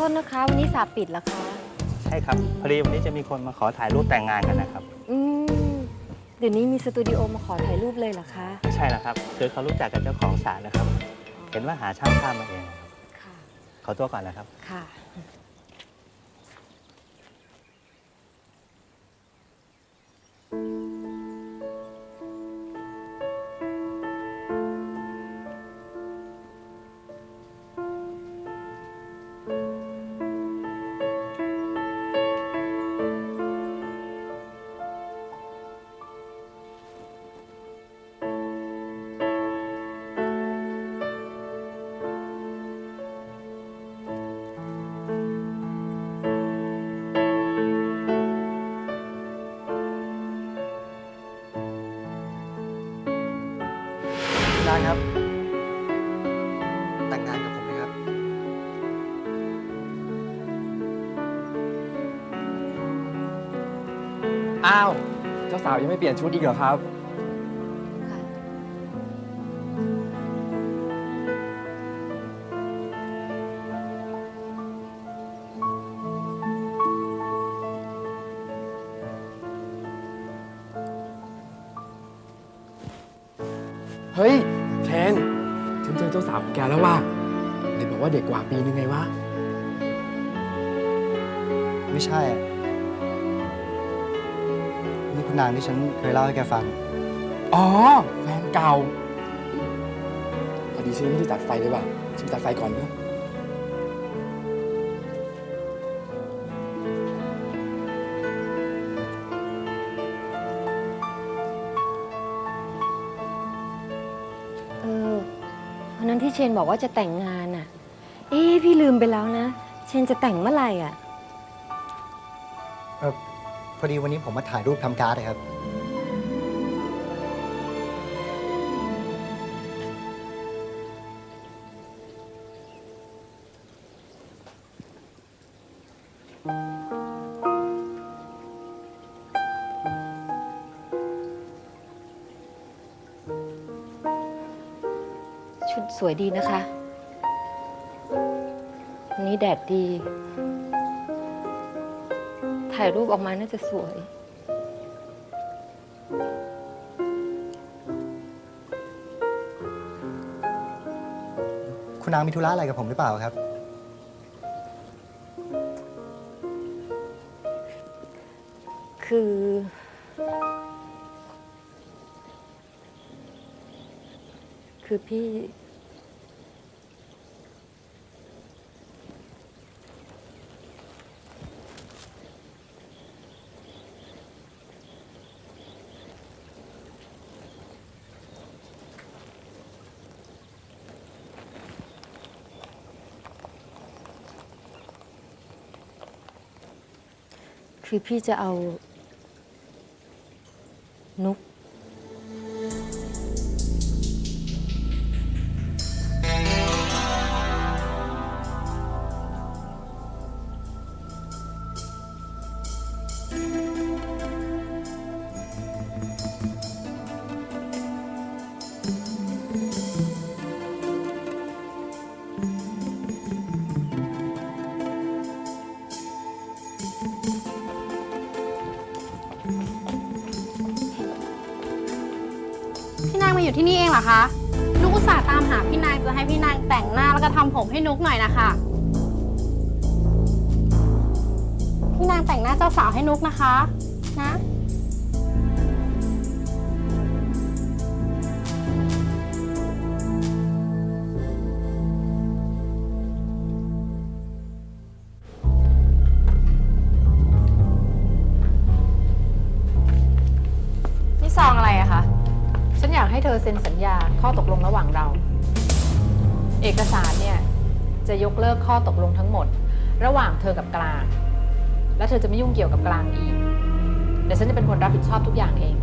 ทษนะคะ วันนี้สาบปิดเหรอคะ ใช่ครับพอดีวันนี้จะมีคนมาขอถ่ายรูปแต่งงานกันนะครับ อืม เดี๋ยวนี้มีสตูดิโอมาขอถ่ายรูปเลยเหรอคะ ใช่แล้วครับคือเขารู้จักกับเจ้าของศาลนะครับ เห็นว่าหาช่างภาพมาเองนะครับค่ะ ขอตัวก่อนนะครับ ค่ะ อ้าว เจ้าสาวยังไม่เปลี่ยนชุดอีกเหรอครับ เฮ้ย เทนฉันเจอเจ้าสาวของแกแล้วว่ะเด็กบอกว่าเด็กกว่าปีนึงไงวะ ไม่ใช่อะ คุณนางที่ฉันเคยเล่าให้แกฟัง อ๋อ แฟนเก่า พอดีฉันยังไม่ได้จัดไฟเลยว่ะฉันจัดไฟก่อนเพื่อนเออวันนั้นที่เชนบอกว่าจะแต่งงานอะ เอ๊ะพี่ลืมไปแล้วนะ เชนจะแต่งเมื่อไหร่อะ เออ พอดีวันนี้ผมมาถ่ายรูปทำการ์ดนะครับ ชุดสวยดีนะคะ วันนี้แดดดี ถ่ายรูปออกมาน่าจะสวย คุณนางมีธุระอะไรกับผมหรือเปล่าครับ คือ คือพี่ คือพี่จะเอา มาอยู่ที่นี่เองเหรอคะ นุกอุตส่าห์ตามหาพี่นางจะให้พี่นางแต่งหน้าแล้วก็ทำผมให้นุกหน่อยนะคะ พี่นางแต่งหน้าเจ้าสาวให้นุกนะคะ ซ็นสัญญาข้อตกลงระหว่างเรา เอกสารเนี่ยจะยกเลิกข้อตกลงทั้งหมด ระหว่างเธอกับกลาง และเธอจะไม่ยุ่งเกี่ยวกับกลางอีกเดี๋ยวฉันจะเป็นคนรับผิดชอบทุกอย่างเอง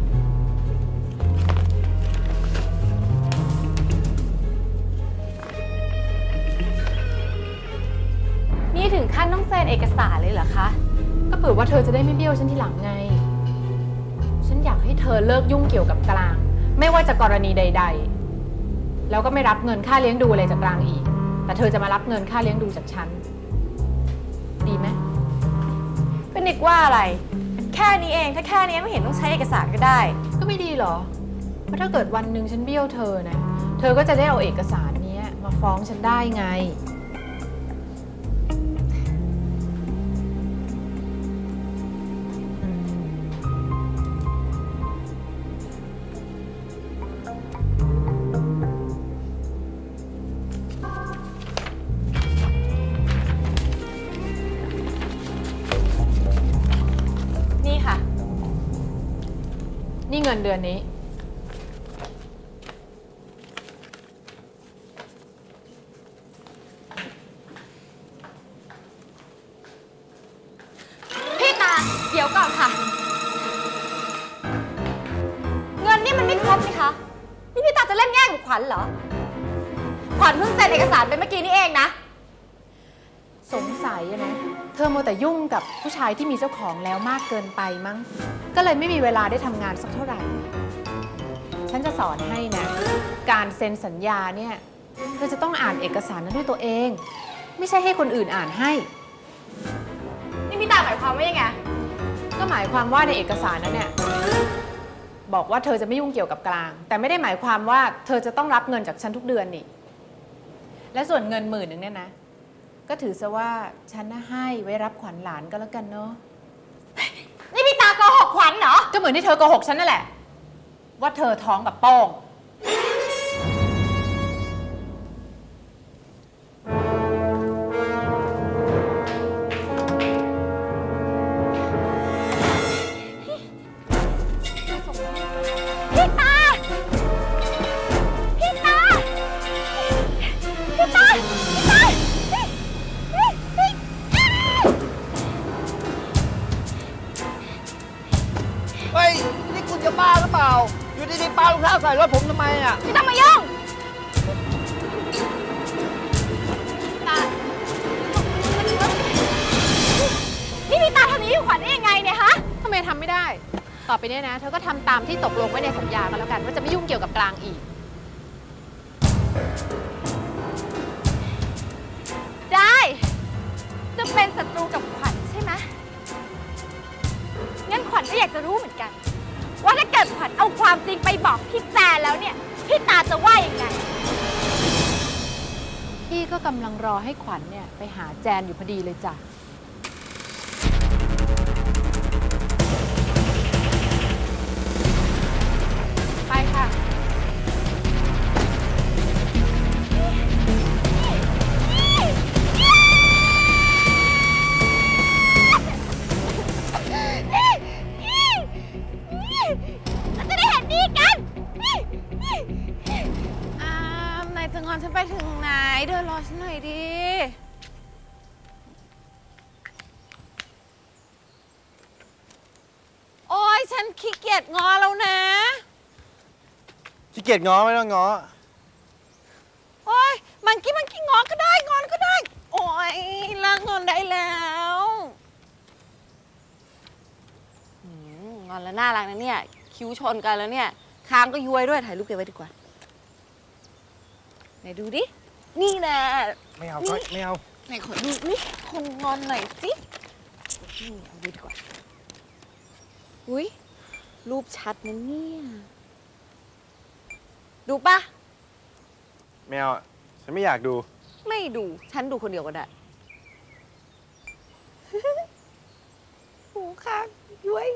นี่ถึงขั้นต้องเซ็นเอกสารเลยเหรอคะ ก็เผื่อว่าเธอจะได้ไม่เบี้ยวฉันทีหลังไง ฉันอยากให้เธอเลิกยุ่งเกี่ยวกับกลาง ไม่ว่าจะกรณีใด ๆ แล้วก็ไม่รับเงินค่าเลี้ยงดูอะไรจากรางอีก แต่เธอจะมารับเงินค่าเลี้ยงดูจากฉัน ดีไหมเป็นึกว่าอะไร แค่นี้เองถ้าแค่นี้ไม่เห็นต้องใช้เอกสารก็ได้ ก็ไม่ดีหรอ เพราะถ้าเกิดวันหนึ่งฉันเบี้ยวเธอนะ เธอก็จะได้เอาเอกสารนี้มาฟ้องฉันได้ไง นี่เงินเดือนนี้ พี่ตา เดี๋ยวก่อนค่ะ เงินนี่มันไม่ครบนี่คะ นี่พี่ตาจะเล่นแง่งกับขวัญเหรอ ขวัญเพิ่งเซ็นเอกสารไปเมื่อกี้นี่เองนะ สงสัยอะนะเธอมัวแต่ยุ่งกับผู้ชายที่มีเจ้าของแล้วมากเกินไปมั้ง ก็เลยไม่มีเวลาได้ทำงานสักเท่าไหร่ ฉันจะสอนให้นะ การเซ็นสัญญาเนี่ย เธอจะต้องอ่านเอกสารนั้นด้วยตัวเอง ไม่ใช่ให้คนอื่นอ่านให้ นี่พี่ตาหมายความว่ายังไง ก็หมายความว่าในเอกสารนั้นเนี่ยบอกว่าเธอจะไม่ยุ่งเกี่ยวกับกลาง แต่ไม่ได้หมายความว่าเธอจะต้องรับเงินจากฉันทุกเดือนนี่ และส่วนเงินหมื่นหนึ่งเนี่ยนะ ก็ถือซะว่าฉันน่ะให้ไว้รับขวัญหลานก็แล้วกันเนาะ นี่พี่ตาโกหกขวัญเหรอ ก็เหมือนที่เธอโกหกฉันนั่นแหละ ว่าเธอท้องกับโป้ง ดีๆปาลูกเท้าใส่รถผมทำไมอะ ไม่ต้องมายุ่งตานี่พี่ตาทำอย่างนี้กับขวัญได้ยังไงเนี่ยฮะ ทำไมทำไม่ได้ ต่อไปเนี้นะ เธอก็ทำตามที่ตกลงไว้ในสัญญากันแล้วกันว่าจะไม่ยุ่งเกี่ยวกับกลางอีก ได้ จะเป็นศัตรูกับขวัญใช่ไหมงั้นขวัญก็อยากจะรู้เหมือนกัน ว่าถ้าเกิดขวัญเอาความจริงไปบอกพี่แจนแล้วเนี่ย พี่ตาจะว่ายังไง พี่ก็กำลังรอให้ขวัญเนี่ยไปหาแจนอยู่พอดีเลยจ้ะ เดินรอฉันหน่อยดิ โอ้ยฉันขี้เกียจงอแล้วนะ ขี้เกียจง้อไม่ต้องง้อ โอ้ยมันกี้มันกี้งอก็ได้งอนก็ได้ โอ้ยเลิกงอนได้แล้วอืมงอนแล้วน่ารักนะเนี่ย คิ้วชนกันแล้วเนี่ยค้างก็ย้วยด้วยถ่ายรูปเก็บไว้ดีกว่า ไหนดูดิ นี่แน่ไม่เอาก้อยไม่เอา ไหนขอดูนี่คนงอนหน่อยสินี่เอาดูดีกว่าอุ้ยรูปชัดนะเนี่ย ดูปะไม่เอาอะฉันไม่อยากดู ไม่ดู ฉันดูคนเดียวก็ได้ หูค้างย้วย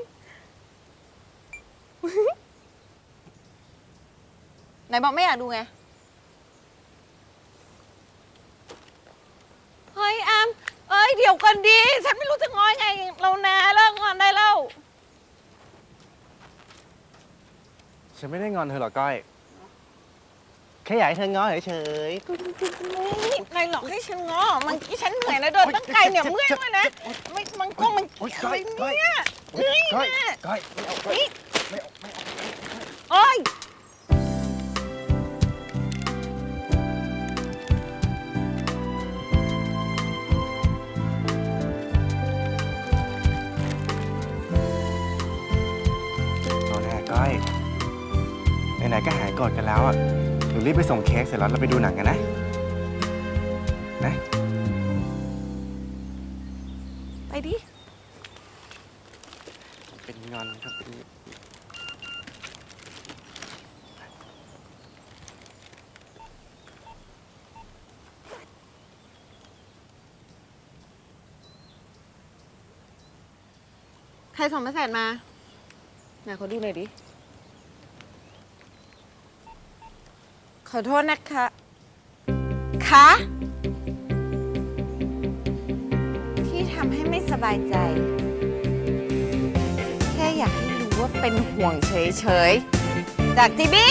ไหนบอกไม่อยากดูไง เฮ้ยอามเอ้ย เดี๋ยวกันดี ฉันไม่รู้จะง้อยังไง เรานาเลิกงอนได้แล้ว ฉันไม่ได้งอนเธอหรอกก้อยแค่อยากให้เธอง้อเฉยนี่นายหลอกให้ฉันง้อมันกี้ฉันเหนื่อยนะเดินตั้งไกลเนี่ยเมื่อยเลยนะไม่มันก็มันโอ๊ยอะไรก้อยเนี่ยๆก้อยก้อยก้อยไม่เอาก้อยโอ้ยโทษนะก้อย ไหนๆก็หายโกรธกันแล้วอะหนูรีบไปส่งเค้กเสร็จแล้วเราไปดูหนังกันนะ นะ ไปดิใครส่งเมสเซจมา ไหนขอดูหน่อยดิ ขอโทษนะคะ คะ ที่ทำให้ไม่สบายใจ แค่อยากให้รู้ว่าเป็นห่วงเฉยๆ จากจีบี้